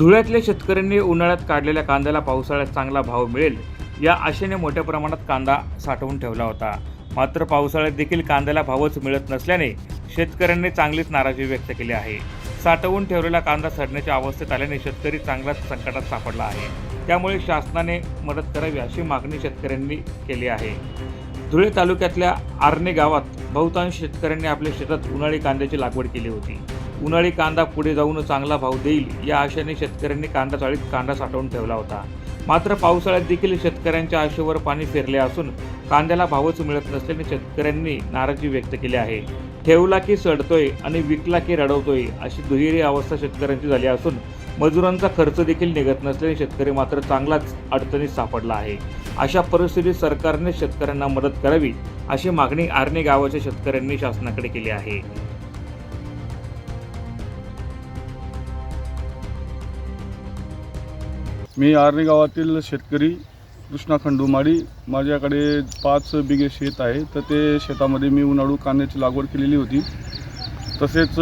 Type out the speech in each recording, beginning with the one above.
धुळ्यातल्या शेतकऱ्यांनी उन्हाळ्यात काढलेल्या कांद्याला पावसाळ्यात चांगला भाव मिळेल. या आशेने मोठ्या प्रमाणात कांदा साठवून ठेवला होता. मात्र पावसाळ्यात देखील कांद्याला भावच मिळत नसल्याने शेतकऱ्यांनी चांगलीच नाराजी व्यक्त केली आहे. साठवून ठेवलेला कांदा सडण्याच्या अवस्थेत आल्याने शेतकरी चांगलाच संकटात सापडला आहे. त्यामुळे शासनाने मदत करावी अशी मागणी शेतकऱ्यांनी केली आहे. धुळे तालुक्यातल्या आर्णे गावात बहुतांश शेतकऱ्यांनी आपल्या शेतात उन्हाळी कांद्याची लागवड केली होती. उन्हाळी कांदा पुढे जाऊन चांगला भाव देईल या आशेने शेतकऱ्यांनी कांदा चाळीत कांदा साठवून ठेवला होता. मात्र पावसाळ्यात देखील शेतकऱ्यांच्या आशेवर पाणी फिरले असून कांद्याला भावच मिळत नसल्याने शेतकऱ्यांनी नाराजी व्यक्त केली आहे. ठेवला की सडतोय आणि विकला की रडवतोय अशी दुहेरी अवस्था शेतकऱ्यांची झाली असून मजुरांचा खर्च देखील निघत नसल्याने शेतकरी मात्र चांगलाच अडचणीत सापडला आहे. अशा परिस्थितीत सरकारने शेतकऱ्यांना मदत करावी अशी मागणी आर्णे गावाच्या शेतकऱ्यांनी शासनाकडे केली आहे. मी आर्णी गावातील शेतकरी कृष्णा खंडुमाडी माझ्याकडे पाच बिघे शेत आहे. तर ते शेतामध्ये मी उन्हाळू कांद्याची लागवड केलेली होती. तसेच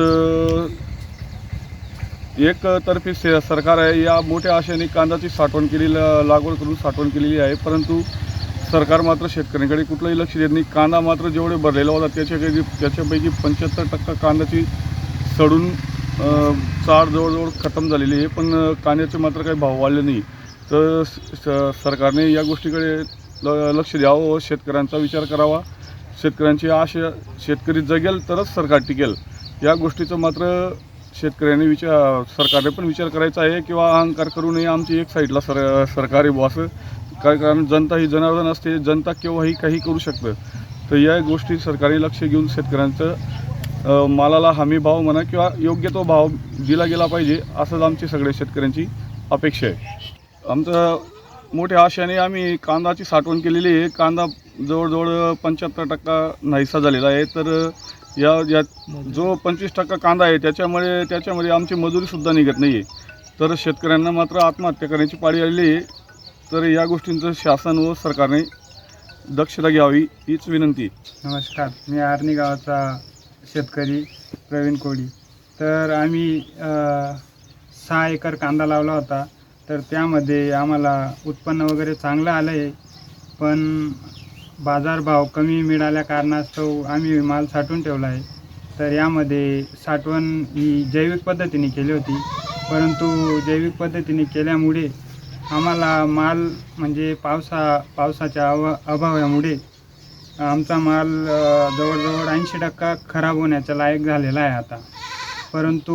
एक तर्फी से सरकार आहे. या मोठ्या आशेने कांद्याची साठवण केलेली लागवड करून साठवण केलेली आहे. परंतु सरकार मात्र शेतकऱ्यांकडे कुठलंही लक्ष देत नाही. कांदा मात्र जेवढे भरलेला होता त्याच्यापैकी त्याच्यापैकी पंच्याहत्तर टक्का कांद्याची सडून चार जवळजवळ खतम झालेली आहे पण कांद्याचे मात्र काही भाव वाढले नाही. तर स- सरकारने या गोष्टीकडे ल लक्ष द्यावं व शेतकऱ्यांचा विचार करावा. शेतकऱ्यांची आशा शेतकरी जगेल तरच सरकार टिकेल. या गोष्टीचं मात्र शेतकऱ्यांनी विचार सरकारने पण विचार करायचा आहे किंवा अहंकार करू नये आमची एक साईडला सर सरकारी बॉस काय कारण जनता ही जनार्दन असते जनता केव्हाही काही करू शकतं. तर या गोष्टी सरकारी लक्ष घेऊन शेतकऱ्यांचं मालाला हमी भाव म्हणा किंवा योग्य तो भाव दिला गेला पाहिजे असंच आमची सगळ्या शेतकऱ्यांची अपेक्षा आहे. आमचं मोठ्या आशेने आम्ही कांदाची साठवण केलेली आहे. कांदा जवळजवळ पंच्याहत्तर टक्का नाहीसा झालेला आहे. तर या या जो पंचवीस टक्का कांदा आहे त्याच्यामुळे त्याच्यामध्ये आमची मजुरीसुद्धा निघत नाही आहे तर शेतकऱ्यांना मात्र आत्महत्या करण्याची पाळी आलेली आहे. तर या गोष्टींचं शासन व सरकारने दक्षता घ्यावी हीच विनंती नमस्कार. मी आर्णी गावाचा शेतकरी प्रवीण कोळी. तर आम्ही सहा एकर कांदा लावला होता. तर त्यामध्ये आम्हाला उत्पन्न वगैरे चांगलं आलं आहे पण बाजारभाव कमी मिळाल्या कारणास्तव आम्ही माल साठवून ठेवला आहे. तर यामध्ये साठवण ही जैविक पद्धतीने केली होती. परंतु जैविक पद्धतीने केल्यामुळे आम्हाला माल म्हणजे पावसा पावसाच्या अव अभावामुळे आमचा माल जवळजवळ ऐंशी टक्का खराब होण्याच्या लायक झालेला आहे आता. परंतु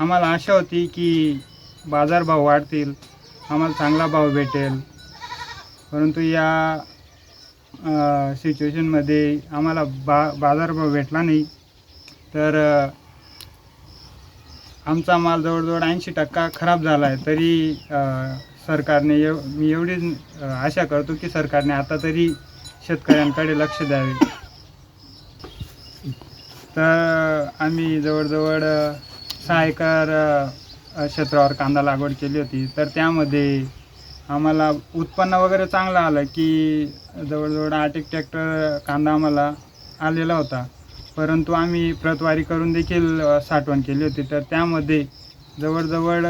आम्हाला आशा होती की बाजारभाव वाढतील आम्हाला चांगला भाव भेटेल. परंतु या सिच्युएशनमध्ये आम्हाला बा बाजारभाव भेटला नाही. तर आमचा माल जवळजवळ ऐंशी टक्का खराब झाला आहे. तरी सरकारने एव मी एवढीच आशा करतो की सरकारने आता तरी शेतकऱ्यांकडे लक्ष द्यावे. तर आम्ही जवळजवळ सहा एकर क्षेत्रावर कांदा लागवड केली होती. तर त्यामध्ये आम्हाला उत्पन्न वगैरे चांगलं आलं की जवळजवळ आठ एक ट्रॅक्टर कांदा आम्हाला आलेला होता. परंतु आम्ही प्रतवारी करून देखील साठवण केली होती. तर त्यामध्ये जवळजवळ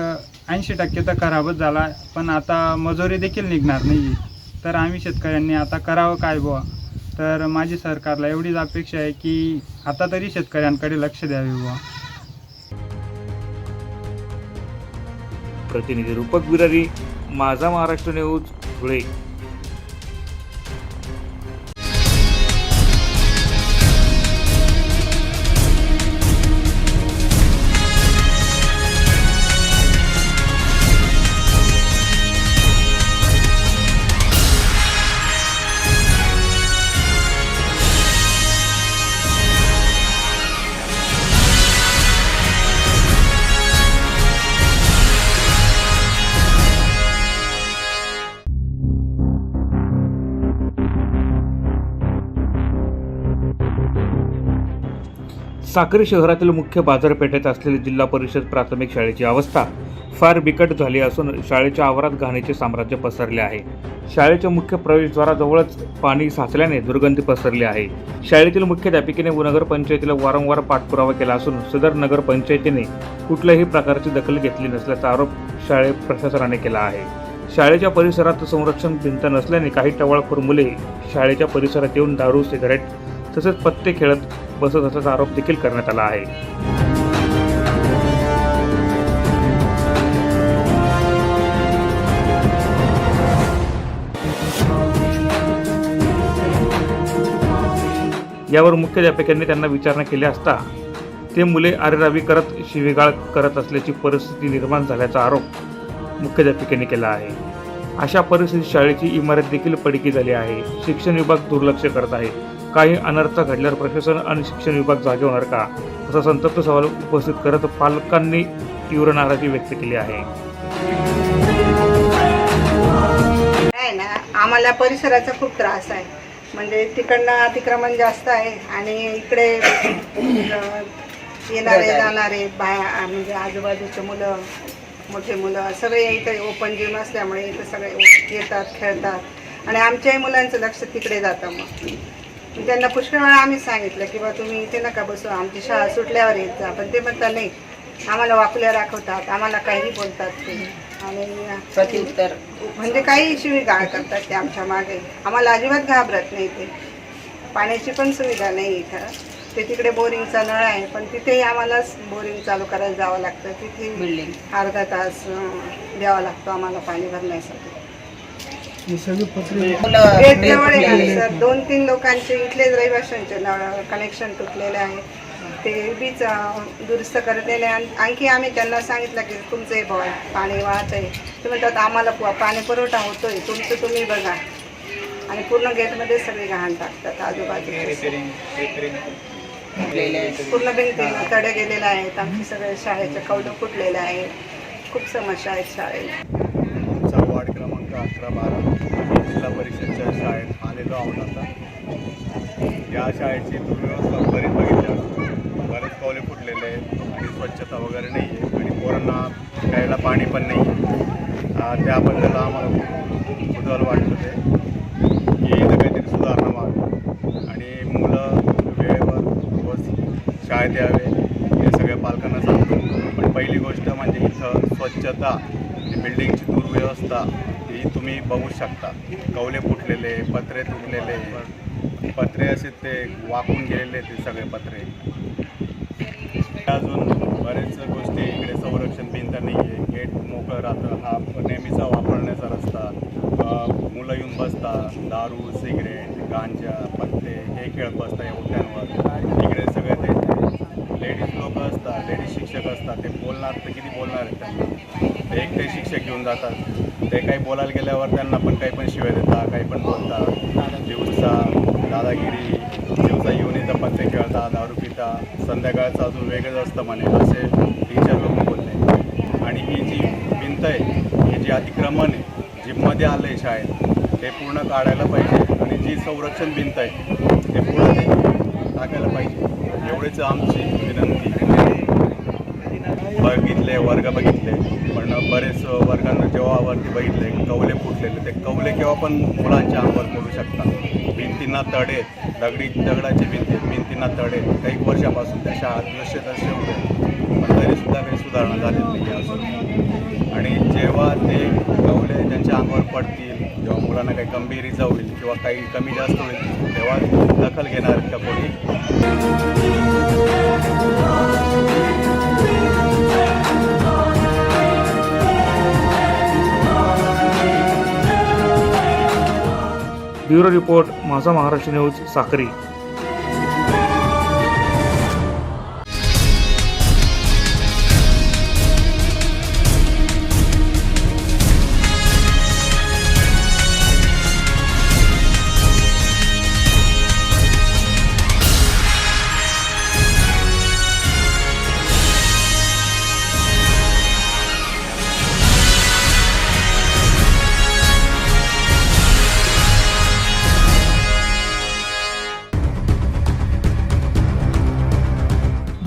ऐंशी टक्के तर खराबच झाला पण आता मजुरी देखील निघणार नाही तर आम्ही शेतकऱ्यांनी आता करावं काय बुवा? तर माझी सरकारला एवढीच अपेक्षा आहे की आता तरी शेतकऱ्यांकडे लक्ष द्यावे बुवा. प्रतिनिधी रूपक बिरारी माझा महाराष्ट्र न्यूज धुळे. साक्री शहरातील मुख्य बाजारपेठेत असलेली जिल्हा परिषद प्राथमिक शाळेची अवस्था फार बिकट झाली असून शाळेच्या आवारात घाणीचे साम्राज्य पसरले आहे. शाळेच्या मुख्य प्रवेशद्वाराजवळच पाणी साचल्याने दुर्गंधी पसरली आहे. शाळेतील मुख्याध्यापिकेने व नगर पंचायतीला वारंवार पाठपुरावा केला असून सदर नगर पंचायतीने कुठल्याही प्रकारची दखल घेतली नसल्याचा आरोप शाळे प्रशासनाने केला आहे. शाळेच्या परिसरात संरक्षण भिंत नसल्याने काही टवाळखोर मुले शाळेच्या परिसरात येऊन दारू सिगारेट तसेच पत्ते खेळत बसत असल्याचा आरोप देखील करण्यात आला आहे. यावर मुख्याध्यापकांनी त्यांना विचारणा केली असता ते मुले आरेरावी करत शिवेगाळ करत असल्याची परिस्थिती निर्माण झाल्याचा आरोप मुख्याध्यापिकेने केला आहे. अशा परिस्थितीत शाळेची इमारत देखील पडकी झाली आहे. शिक्षण विभाग दुर्लक्ष करत आहे. काही अनर्थ घडल्यावर प्रशासन आणि शिक्षण विभाग जागे होणार का? असा संतप्त सवाल उपस्थित करत पालकांनी तीव्र नाराजी व्यक्त केली आहे. ना आम्हाला परिसराचा खूप त्रास आहे. म्हणजे तिकडनं अतिक्रमण जास्त आहे आणि इकडे येणारे जाणारे बाया म्हणजे आजूबाजूचे मुलं मोठे मुलं सगळे इथे ओपन जिम असल्यामुळे इथे सगळे येतात खेळतात. आणि आमच्याही मुलांचं लक्ष तिकडे जातं मग. त्यांना पुष्कळ वेळा आम्ही सांगितलं की बा तुम्ही इथे नका बसू आमची शाळा सुटल्यावर येत जा. पण ते म्हणतात नाही आम्हाला वाकल्या दाखवतात आम्हाला काही बोलतात ते. आणि प्रत्युत्तर म्हणजे काही शिवीगाळ करतात ते आमच्या मागे. आम्हाला अजिबात घाबरत नाही ते. पाण्याची पण सुविधा नाही इथं. ते तिकडे बोरिंगचा नळ आहे पण तिथेही आम्हालाच बोरिंग चालू करायला जावं लागतं. तिथे बिल्डिंग अर्धा तास द्यावा लागतो आम्हाला पाणी भरण्यासाठी. जवळ आहे सर दोन तीन लोकांचे इथलेच रहिवाशांचे नळ कनेक्शन तुटलेले आहे. ते बीच दुरुस्त करलेले आहे. आण- आणखी आम्ही त्यांना सांगितलं की तुमचं हे बॉय पाणी वाहत आहे. ते म्हणतात आम्हाला पु- पाणी पुरवठा होतोय. तुमचं तुम्ही बघा. आणि पूर्ण गेटमध्ये सगळे घाण टाकतात आजूबाजूचे पूर्ण भिंतीनं तडे गेलेले आहेत. आमचे सगळे शाळेचे कौलं फुटलेले आहे खूप समस्या आहेत शाळेला. वार्ड क्रमांक अकरा बारा. शाळेत आलेलो आहोत आता. या शाळेची दुर्व्यवस्था बरीच बघितल्या बरेच कॉले फुटलेले आहेत आणि स्वच्छता वगैरे नाही आहे आणि पोरांना प्यायला पाणी पण नाही आहे त्याबद्दल आम्हाला खूप कुतूहल वाटतं ते की इथं काहीतरी सुधारणा व्हावी. आणि मुलं वेळेवर बस शाळेत यावे हे सगळ्या पालकांना सांगतो. पण पहिली गोष्ट म्हणजे इथं स्वच्छता आणि बिल्डिंगची दुर्व्यवस्था ही तुम्ही बघू शकता. कवले फुटलेले पत्रे तुटलेले. पत्रे असे ते वाकून गेलेले ते सगळे पत्रे. अजून बरेच गोष्टी इकडे संरक्षण भिंत नाही आहे गेट मोकळं राहतं. हा नेहमीचा वापरण्याचा रस्ता. मुलं येऊन बसतात. दारू सिगरेट गांजा पत्ते हे खेळत बसतात या उठ्यांवर. इकडे सगळे ते लेडीज लोक असतात लेडीज शिक्षक असतात. ते बोलणार तर किती बोलणार आहेत त्यांना. ते शिक्षक घेऊन जातात. ते काही बोलायला गेल्यावर त्यांना पण काही पण शिवाय देतात काही पण बोलतात दिवसा दादागिरी दिवसा येऊन इथं पत्ते खेळतात दारू पिता. संध्याकाळचं अजून वेगळंच असतं म्हणे असे टीचर लोक बोलले. आणि ही जी भिंत आहे हे जे अतिक्रमण आहे जिममध्ये आलं आहे शाळेत ते पूर्ण काढायला पाहिजे. आणि जी संरक्षण भिंत आहे ते पूर्ण टाकायला पाहिजे. एवढीच आमची विनंती. बघितले वर्ग बघितले. पण बरेच वर्गांना जेव्हा वरती बघितले कवले फुटलेले ते कवले केव्हा पण मुलांच्या अंगावर पडू शकतात. भिंतींना तडे दगडी दगडाचे भिंती भिंतींना तडे. काही वर्षापासून त्या शाळा जसे तसे होते पण तरीसुद्धा काही सुधारणा झालेली नाही अजून. आणि जेव्हा ते कवले त्यांच्या अंगावर पडतील जेव्हा मुलांना काही गंभीर इजा होईल किंवा काही कमी जास्त होईल तेव्हा दखल घेणार का कोणी ब्युरो रिपोर्ट माझा महाराष्ट्र न्यूज साक्री.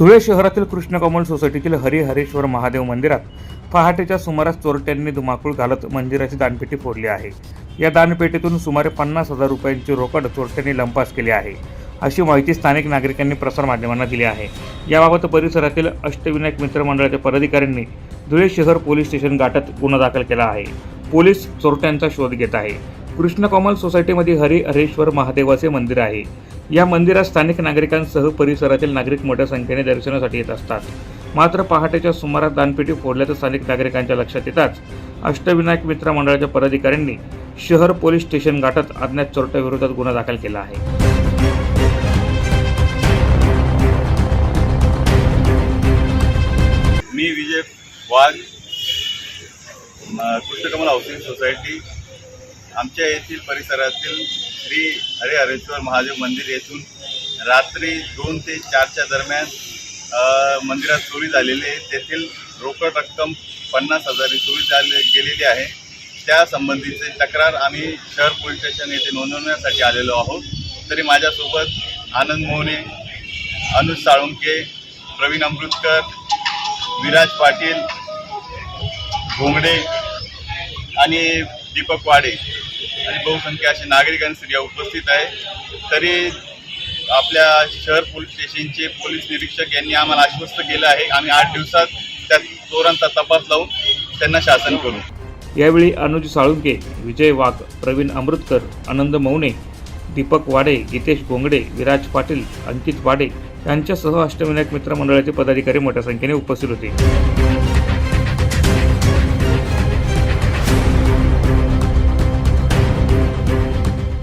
धुळे शहरातील कृष्णकमल सोसायटीतील हरिहरेश्वर महादेव मंदिरात पहाटेच्या सुमारास चोरट्यांनी धुमाकूळ घालत मंदिराची दानपेटी फोडली आहे. या दानपेटीतून सुमारे पन्नास हजार रुपयांची रोकड चोरट्यांनी लंपास केली आहे अशी माहिती स्थानिक नागरिकांनी प्रसारमाध्यमांना दिली आहे. याबाबत परिसरातील अष्टविनायक मित्र मंडळाच्या पदाधिकाऱ्यांनी धुळे शहर पोलीस स्टेशन गाठत गुन्हा दाखल केला आहे. पोलीस चोरट्यांचा शोध घेत आहे. कृष्णकमल सोसायटीमध्ये हरी हरेश्वर महादेवाचे मंदिर आहे. या मंदिरात स्थानिक नागरिकांसह परिसरातील नागरिक मोठ्या संख्येने दर्शनासाठी येत असतात. मात्र पहाटेच्या सुमारास दानपेटी फोडल्याचं स्थानिक नागरिकांच्या लक्षात येताच अष्टविनायक मित्र मंडळाच्या पदाधिकाऱ्यांनी शहर पोलीस स्टेशन गाठत अज्ञात चोरट्याविरोधात गुन्हा दाखल केला आहे. मी विजय वाघ कृष्णकमल हाऊसिंग सोसायटी आमच्या येथील परिसरातील श्री हरिहरेश्वर महादेव मंदिर येथून रात्री दोन ते चारच्या दरम्यान मंदिरात चोरी झालेली आहे. तेथील रोकड रक्कम पन्नास हजारी चोरी झाले गेलेली आहे. त्यासंबंधीचे तक्रार आम्ही शहर पोलीस स्टेशन येथे नोंदवण्यासाठी आलेलो आहोत. तरी माझ्यासोबत आनंद मोहने अनुज साळुंके प्रवीण अमृतकर विराज पाटील घोंगडे आणि दीपक वाडे आणि बहुसंख्य असे नागरिक स्त्रिया उपस्थित आहे. तरी आपल्या शहर पोलीस स्टेशनचे पोलीस निरीक्षक यांनी आम्हाला आश्वस्त केलं आहे. आम्ही आठ दिवसात त्या चोरांचा तपास लावून त्यांना शासन करू. यावेळी अनुज साळुंके विजय वाघ प्रवीण अमृतकर आनंद मौने दीपक वाडे गीतेश गोंगडे विराज पाटील अंकित वाडे यांच्यासह अष्टविनायक मित्र मंडळाचे पदाधिकारी मोठ्या संख्येने उपस्थित होते.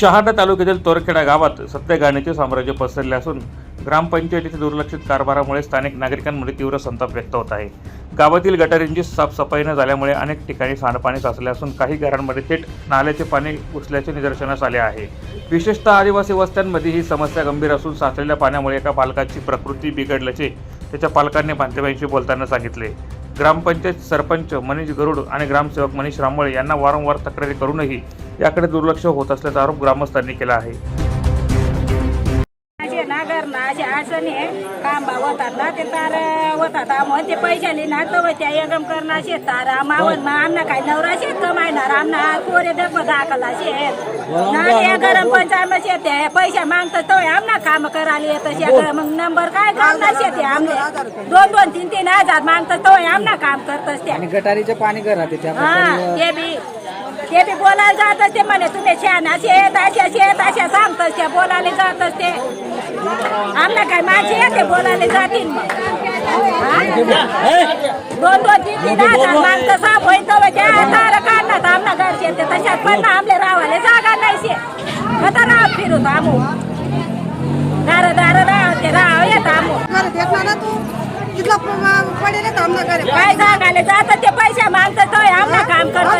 शहादा तालुक्यातील तोरखेडा गावात सध्या गाण्याचे साम्राज्य पसरले असून ग्रामपंचायतीच्या दुर्लक्षित कारभारामुळे स्थानिक नागरिकांमध्ये तीव्र संताप व्यक्त होत आहे. गावातील गटारींची साफसफाई न झाल्यामुळे अनेक ठिकाणी सांडपाणी साचले असून काही घरांमध्ये थेट नाल्याचे पाणी घुसल्याचे निदर्शनास आले आहे. विशेषतः आदिवासी वस्त्यांमध्ये ही समस्या गंभीर असून साचलेल्या पाण्यामुळे एका पालकाची प्रकृती बिघडल्याचे त्याच्या पालकांनी बांधवांशी बोलताना सांगितले. ग्रामपंचायत सरपंच मनीष गरुड आणि ग्रामसेवक मनीष रामळे यांना वारंवार तक्रारी करूनही याकडे दुर्लक्ष होत असल्याचा आरोप ग्रामस्थांनी केला आहे. असे आहे कांबा होतात ना ते तार होतात म्हणून ते पैशाले ना तर त्या यगम करणं शेत तार. मावण मग आमना काय नवरा शेत कमायणार? आमना कोरे डब दाखला शेत ना ते गरम पंचायत शेत पैसा मागतात तो आमना काम करायला येत शेत मग नंबर काय करणार शेत आहे आमले दोन दोन तीन तीन हजार मागतात तो आमना काम करतच ते आणि गटारीचे पाणी त्या हा प्रकारे ते बी. ते बी बोलायला जात असते म्हणे तुम्ही छान असे येत असे येत असे सांगतच ते बोलायला जात असते आमना काय माझे येते बोलायला जातील मग हा? दोन दोन तीन तीन हजार माणसं साफ होईल तर त्या तार काढणार आमना घरचे ते तशात पण आमले रावाले जागा नाही शे आता राव फिरतो आमू दार दार राव ते राव येत आमू ना तू पडेल ना करे काय ते पैसे मागतात तो आमना काम करतो?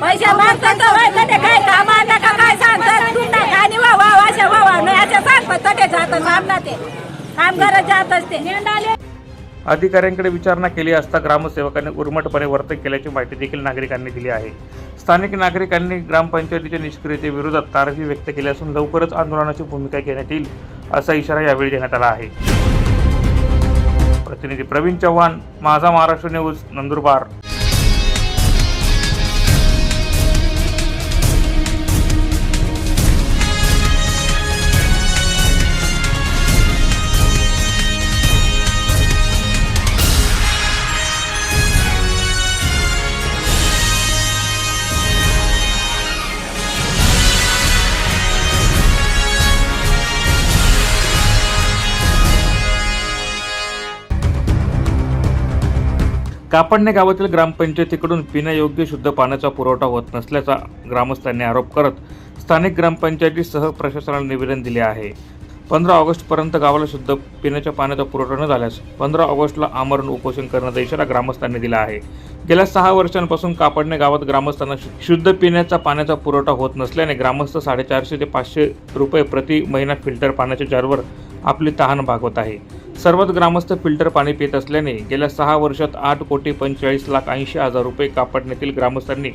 पैसे मागतात तर होय तर ते काय काम का काय सांगतात? तुमना गाणी वा वा अशा वा वा नाही अशा सांगतात तर ते जात सामना ते. काम करत जात असते. अधिकाऱ्यांकडे विचारणा केली असता ग्रामसेवकांनी उर्मटपणे वर्तन केल्याची माहिती देखील नागरिकांनी दिली आहे. स्थानिक नागरिकांनी ग्रामपंचायतीच्या निष्क्रियतेविरोधात तारही व्यक्त केली असून लवकरच आंदोलनाची भूमिका घेण्यात येईल असा इशारा यावेळी देण्यात आला आहे. प्रतिनिधी प्रवीण चव्हाण माझा महाराष्ट्र न्यूज नंदुरबार. कापडणे गावातील ग्रामपंचायतीकडून पिण्यायोग्य शुद्ध पाण्याचा पुरवठा होत नसल्याचा ग्रामस्थांनी आरोप करत स्थानिक ग्रामपंचायतीसह प्रशासनाला निवेदन दिले आहे. पंधरा ऑगस्टपर्यंत गावाला शुद्ध पिण्याच्या पाण्याचा पुरवठा न झाल्यास पंधरा ऑगस्टला आमरण उपोषण करण्याचा इशारा ग्रामस्थांनी दिला आहे. गेल्या सहा वर्षांपासून कापडणे गावात ग्रामस्थांना शुद्ध पिण्याचा पाण्याचा पुरवठा होत नसल्याने ग्रामस्थ साडेचारशे ते पाचशे रुपये प्रति महिना फिल्टर पाण्याच्या जारवर आपली तहान भागवत आहे. सर्वच ग्रामस्थ फिल्टर पाणी पित असल्याने गेल्या सहा वर्षात आठ कोटी पंचेचाळीस लाख ऐंशी हजार रुपये कापडण्यातील ग्रामस्थांनी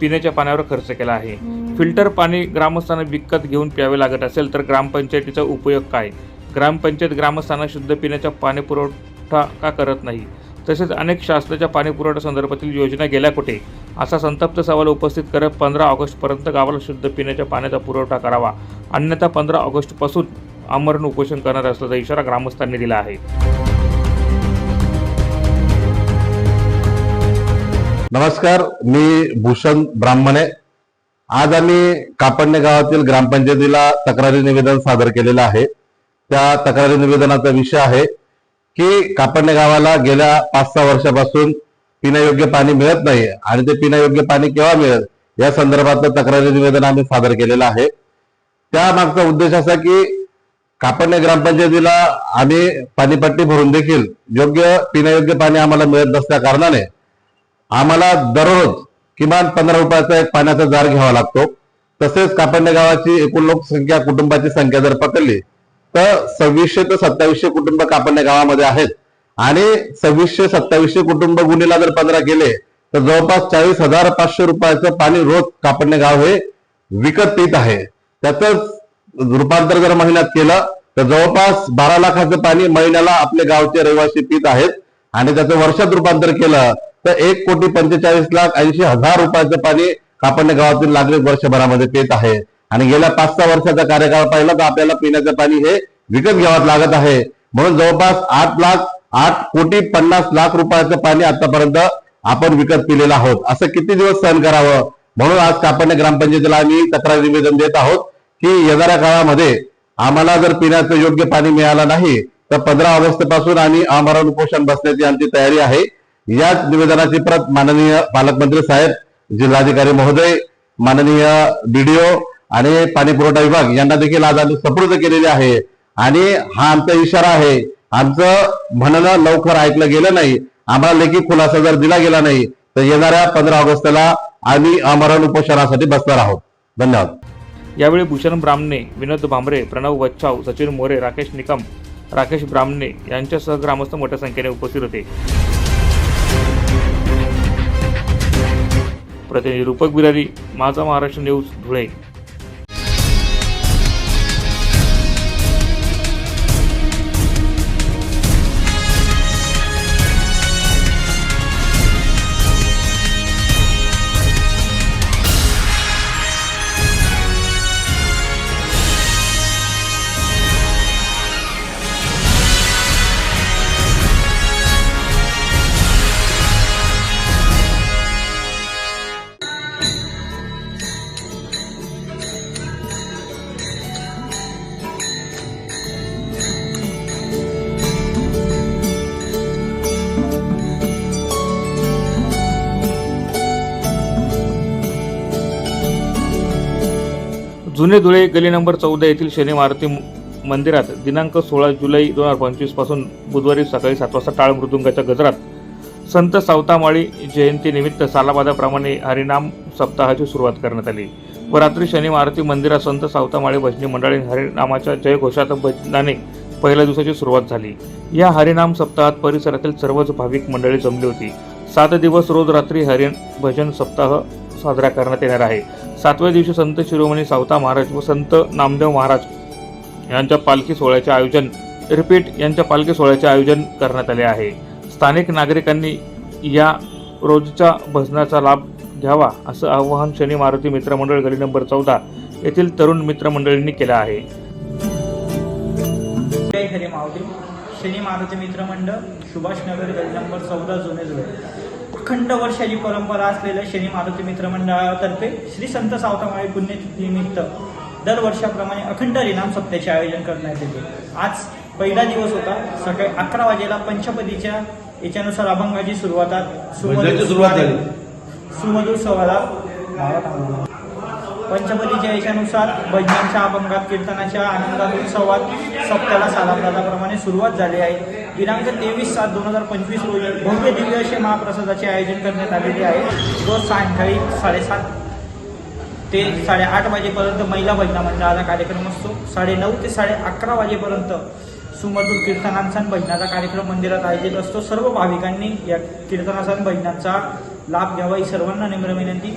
पिण्याच्या पाण्यावर खर्च केला आहे. फिल्टर पाणी ग्रामस्थांना विकत घेऊन प्यावे लागत असेल तर ग्रामपंचायतीचा उपयोग काय? ग्रामपंचायत ग्रामस्थांना शुद्ध पिण्याचा पाणी पुरवठा का करत नाही? तसेच अनेक शासनाच्या पाणी पुरवठा संदर्भातील योजना गेल्या कुठे? असा संतप्त सवाल उपस्थित करत पंधरा ऑगस्टपर्यंत गावाला शुद्ध पिण्याच्या पाण्याचा पुरवठा करावा. अन्यथा पंधरा ऑगस्टपासून आमरण उपोषण करणार असल्याचा इशारा ग्रामस्थांनी दिला आहे. नमस्कार. मी भूषण ब्राह्मणे. आज आम्ही कापडणे गावातील ग्रामपंचायतीला तक्रारी निवेदन सादर केलेलं आहे. त्या तक्रारी निवेदनाचा विषय आहे. की कापडणे गावाला गेल्या पाच सहा वर्षापासून पिण्यायोग्य पाणी मिळत नाही आणि ते पिण्यायोग्य पाणी केव्हा मिळेल? या संदर्भातलं तक्रारी निवेदन आम्ही सादर केलेलं आहे. त्या मागचा उद्देश असा की कापडणे ग्रामपंचायतीला आम्ही पाणीपट्टी भरून देखील योग्य पिण्यायोग्य पाणी आम्हाला मिळत नसल्या कारणाने आम्हाला दररोज किमान पंधरा रुपयाचा एक पाण्याचा जार घ्यावा लागतो. तसेच कापडणे गावाची एकूण लोकसंख्या कुटुंबाची संख्या जर पकडली तर सव्वीसशे ते सत्तावीसशे कुटुंब कापडणे गावामध्ये आहेत. आणि सव्वीसशे सत्तावीसशे कुटुंब गुन्हेला जर पंधरा केले तर जवळपास चाळीस हजार पाचशे रुपयाचं पाणी रोज कापडणे गाव हे विकत पीत आहे. त्याच रूपांतर जर महिन्यात केलं तर जवळपास बारा लाखाचं पाणी महिन्याला आपले गावचे रहिवासी पीत आहेत. आणि त्याचं वर्षात रूपांतर केलं तर एक कोटी पंचेचाळीस लाख ऐंशी हजार रुपयाचं पाणी कापडणे गावातील नागरिक वर्षभरामध्ये पित आहे. आणि गेल्या पाच सहा वर्षाचा कार्यकाळ पाहिला तर आपल्याला पिण्याचं पाणी हे विकत घ्यावं लागत आहे. म्हणून जवळपास आठ लाख आठ कोटी पन्नास लाख रुपयाचं पाणी आतापर्यंत आपण विकत पिलेलं आहोत. असं किती दिवस सहन करावं? म्हणून आज कापडणे ग्रामपंचायतीला आम्ही तक्रार निवेदन देत आहोत की येणाऱ्या काळामध्ये आम्हाला जर पिण्याचं योग्य पाणी मिळालं नाही तर पंधरा ऑगस्टपासून आम्ही आमरण उपोषण बसण्याची आमची तयारी आहे. याच निवेदनाची प्रत माननीय पालकमंत्री साहेब जिल्हाधिकारी महोदय माननीय बीडीओ आणि पाणी पुरवठा विभाग यांना देखील आज आम्ही सपूर्द केलेली आहे. आणि हा आमचा इशारा आहे. आमचं म्हणणं लवकर ऐकलं गेलं नाही. आम्हाला लेखी खुलासा जर दिला गेला नाही तर येणाऱ्या पंधरा ऑगस्टला आम्ही आमरण उपोषणासाठी बसणार आहोत. धन्यवाद. यावेळी भूषण ब्राह्मणे विनोद भांबरे प्रणव वच्छाव सचिन मोरे राकेश निकम राकेश ब्राह्मणे यांच्यासह ग्रामस्थ मोठ्या संख्येने उपस्थित होते. प्रतिनिधी रूपक बिरारी माझा महाराष्ट्र न्यूज धुळे. जुने धुळे गली नंबर चौदा येथील शनी मारुती मंदिरात दिनांक सोळा जुलै दोन हजार पंचवीसपासून बुधवारी सकाळी सात वाजता टाळ मृदुंगाच्या गजरात संत सावतामाळी जयंतीनिमित्त सालाबादाप्रमाणे हरिनाम सप्ताहाची सुरुवात करण्यात आली. व रात्री शनी मारुती मंदिरात संत सावतामाळी भजनी मंडळी हरिनामाच्या जयघोषात भजनाने पहिल्या दिवसाची सुरुवात झाली. या हरिनाम सप्ताहात परिसरातील सर्वच भाविक मंडळी जमली होती. सात दिवस रोज रात्री हरिण भजन सप्ताह साजरा करण्यात येणार आहे. सातव्या दिवशी संत शिरोमणी सावता महाराज व संत नामदेव महाराज यांच्या पालखी सोहळ्याचे आयोजन रिपीट यांच्या पालखी सोहळ्याचे आयोजन करण्यात आले आहे. स्थानिक नागरिकांनी या रोजच्या भजनाचा लाभ घ्यावा असं आवाहन शनी मारुती मित्रमंडळ गली नंबर चौदा येथील तरुण मित्रमंडळींनी केलं आहे. शनी मारुती मित्रमंडळ सुभाषनगर गली नंबर चौदा जुने जुळे. अखंड वर्षाची परंपरा असलेल्या शनी मारुती मित्रमंडळातर्फे श्री संत सावतामाळी पुण्यतिथीनिमित्त दरवर्षाप्रमाणे अखंड रिनाम सप्त्याचे आयोजन करण्यात येते. आज पहिला दिवस होता. सकाळी अकरा वाजेला पंचपदीच्या याच्यानुसार अभंगाची सुरुवात सुरुवात सुमधूर सवाला पंचपदीच्या याच्यानुसार भजनांच्या अभंगात कीर्तनाच्या आनंदात उत्सवात सप्त्याला सालाप्रदाप्रमाणे सुरुवात झाली आहे. दिनांक तेवीस सात दोन हजार पंचवीस रोजी भव्य दिव्य असे महाप्रसादाचे आयोजन करण्यात आलेले आहे. रोज सायंकाळी साडेसात ते साडेआठ वाजेपर्यंत महिला भजना मंडळाचा कार्यक्रम असतो. साडेनऊ ते साडे अकरा वाजेपर्यंत सुमधूर कीर्तनांचा भजनाचा कार्यक्रम मंदिरात आयोजित असतो. सर्व भाविकांनी या कीर्तनाचा आणि भजनाचा लाभ घ्यावा ही सर्वांना नम्र विनंती.